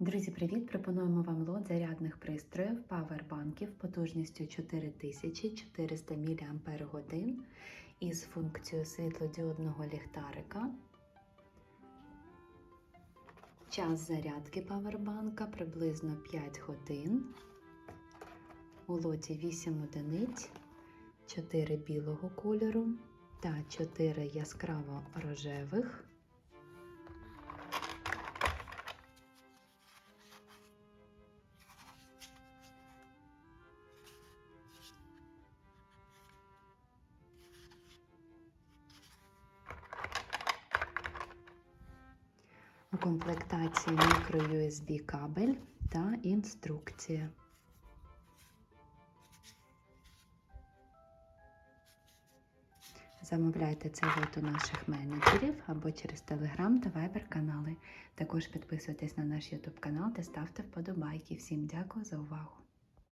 Друзі, привіт! Пропонуємо вам лот зарядних пристроїв павербанків потужністю 4400 мАч із функцією світлодіодного ліхтарика. Час зарядки павербанка приблизно 5 годин. У лоті 8 одиниць, 4 білого кольору та 4 яскраво рожевих. У комплектації мікро USB кабель та інструкція. Замовляйте це лот у наших менеджерів або через Telegram та Viber канали. Також підписуйтесь на наш YouTube канал та ставте вподобайки. Всім дякую за увагу!